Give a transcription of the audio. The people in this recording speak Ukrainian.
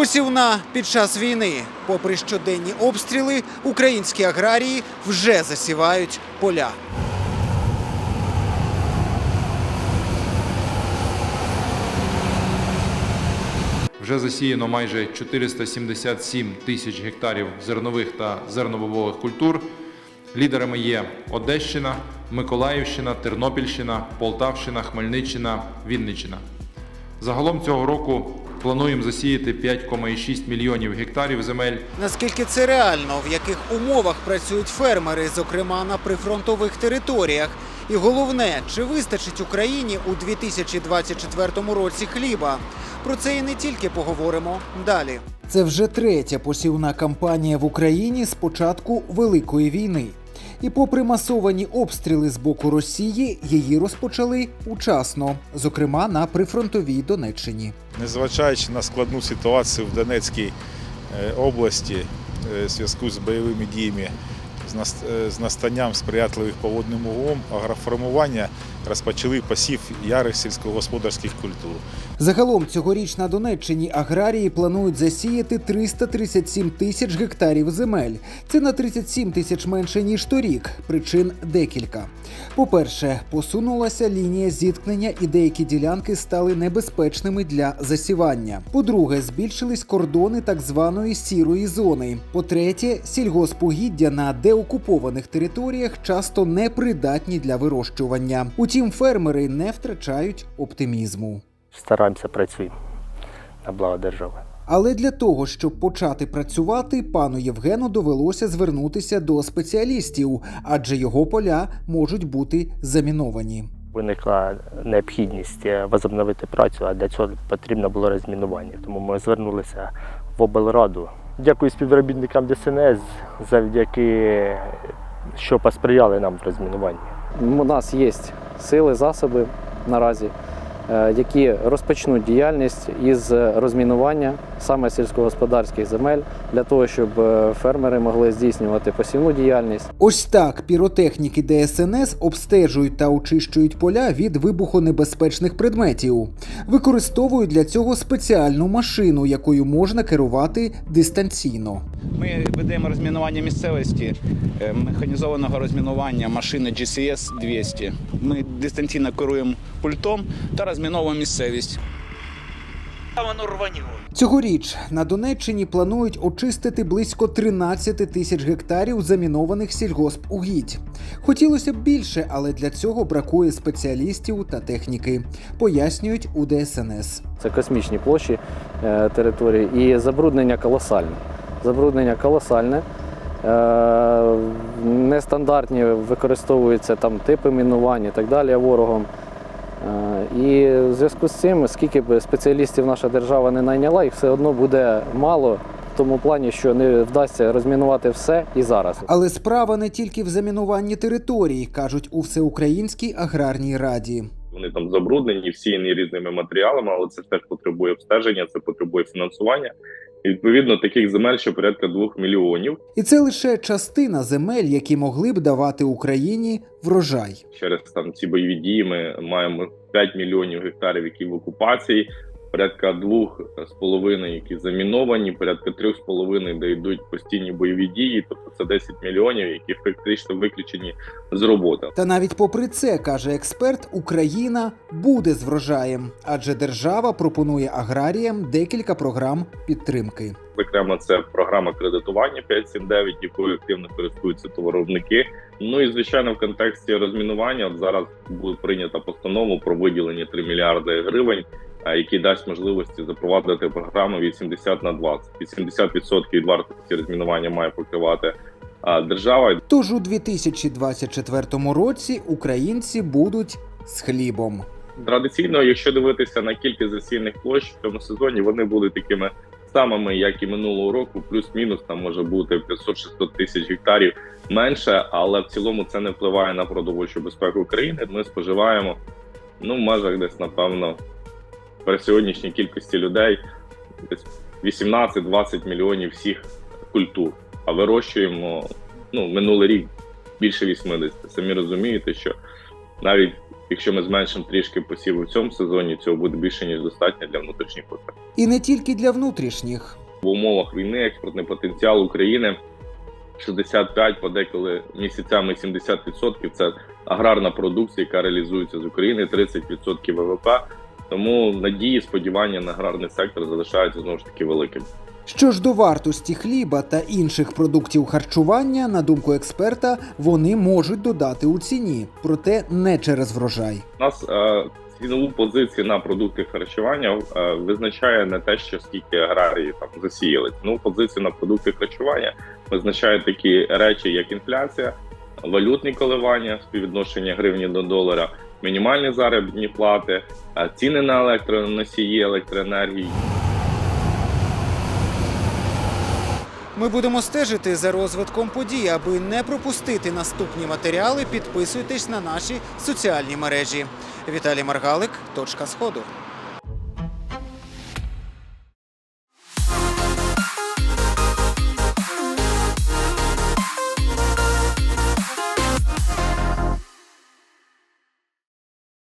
Посівна під час війни. Попри щоденні обстріли, українські аграрії вже засівають поля. Вже засіяно майже 477 тисяч гектарів зернових та зернобобових культур. Лідерами є Одещина, Миколаївщина, Тернопільщина, Полтавщина, Хмельниччина, Вінниччина. Загалом цього року плануємо засіяти 5,6 мільйонів гектарів земель. Наскільки це реально, в яких умовах працюють фермери, зокрема на прифронтових територіях? І головне, чи вистачить Україні у 2024 році хліба? Про це і не тільки поговоримо далі. Це вже третя посівна кампанія в Україні з початку Великої війни. І попри масовані обстріли з боку Росії, її розпочали учасно, зокрема на прифронтовій Донеччині. Незважаючи на складну ситуацію в Донецькій е, області е, в зв'язку з бойовими діями, з е, настанням сприятливих поводним умов, агроформування розпочали посів ярих сільськогосподарських культур. Загалом цьогоріч на Донеччині аграрії планують засіяти 337 тисяч гектарів земель. Це на 37 тисяч менше ніж торік. Причин декілька. По-перше, посунулася лінія зіткнення, і деякі ділянки стали небезпечними для засівання. По-друге, збільшились кордони так званої сірої зони. По-третє, сільгоспугіддя на деокупованих територіях часто непридатні для вирощування. Утім, фермери не втрачають оптимізму. стараємося працюємо на благо держави. Але для того, щоб почати працювати, пану Євгену довелося звернутися до спеціалістів, адже його поля можуть бути заміновані. Виникла необхідність е, возобновити працю, а для цього потрібно було розмінування. Тому ми звернулися в облраду. Дякую співробітникам ДСНС, завдяки що посприяли нам в розмінуванні. У нас є сили, засоби наразі, е, які розпочнуть діяльність із розмінування саме сільськогосподарських земель для того, щоб е, фермери могли здійснювати посівну діяльність. Ось так піротехніки ДСНС обстежують та очищують поля від вибухонебезпечних предметів. Використовують для цього спеціальну машину, якою можна керувати дистанційно. Ми ведемо розмінування місцевості е, механізованого розмінування машини GCS 200. Ми дистанційно керуємо пультом та розміновуємо місцевість. Цьогоріч на Донеччині планують очистити близько 13 тисяч гектарів замінованих сільгоспугідь. Хотілося б більше, але для цього бракує спеціалістів та техніки, пояснюють у ДСНС. Це космічні площі е, території і забруднення колосальне. Забруднення колосальне. Е, Нестандартні використовуються там типи мінувань і так далі ворогом. Е, І в зв'язку з цим, скільки б спеціалістів наша держава не найняла, їх все одно буде мало в тому плані, що не вдасться розмінувати все і зараз. Але справа не тільки в замінуванні територій, кажуть у Всеукраїнській аграрній раді. Вони там забруднені, всіяні різними матеріалами, але це теж потребує обстеження, це потребує фінансування. І відповідно таких земель, що порядка двох мільйонів. І це лише частина земель, які могли б давати Україні врожай. Через там ці бойові дії ми маємо 5 мільйонів гектарів, які в окупації, порядка двох з половиною, які заміновані, порядка трьох з половиною, де йдуть постійні бойові дії. Тобто це 10 мільйонів, які фактично виключені з роботи. Та навіть попри це, каже експерт, Україна буде з врожаєм, адже держава пропонує аграріям декілька програм підтримки. Зокрема, це програма кредитування 579, якою активно користуються товаровники. Ну і звичайно, в контексті розмінування от зараз буде прийнята постанова про виділення 3 мільярди гривень, які дасть можливості запровадити програму 80 на 20. 80% від вартості розмінування має покривати держава. Тож у 2024 році українці будуть з хлібом. Традиційно, якщо дивитися на кількість засіяних площ в цьому сезоні, вони будуть такими самими, як і минулого року, плюс-мінус там може бути 500-600 тисяч гектарів менше, але в цілому це не впливає на продовольчу безпеку країни. Ми споживаємо ну в межах десь напевно при сьогоднішній кількості людей десь 18-20 мільйонів всіх культур. А вирощуємо ну минулий рік більше 80. Самі розумієте, що навіть Якщо ми зменшимо трішки посіви в цьому сезоні, цього буде більше ніж достатньо для внутрішніх потреб. І не тільки для внутрішніх. В умовах війни експортний потенціал України 65, подеколи місяцями 70% – це аграрна продукція, яка реалізується з України, 30% ВВП. Тому надії, сподівання на аграрний сектор залишаються знову ж таки великими. Що ж до вартості хліба та інших продуктів харчування, на думку експерта, вони можуть додати у ціні, проте не через врожай. У нас е, цінову позицію на продукти харчування е, визначає не те, що скільки аграрії там засіяли. Цінову позицію на продукти харчування визначають такі речі, як інфляція, валютні коливання, співвідношення гривні до долара, мінімальні заробітні плати, ціни на електроносії, електроенергії. Ми будемо стежити за розвитком подій. Аби не пропустити наступні матеріали, підписуйтесь на наші соціальні мережі. Віталій Маргалик, точка сходу.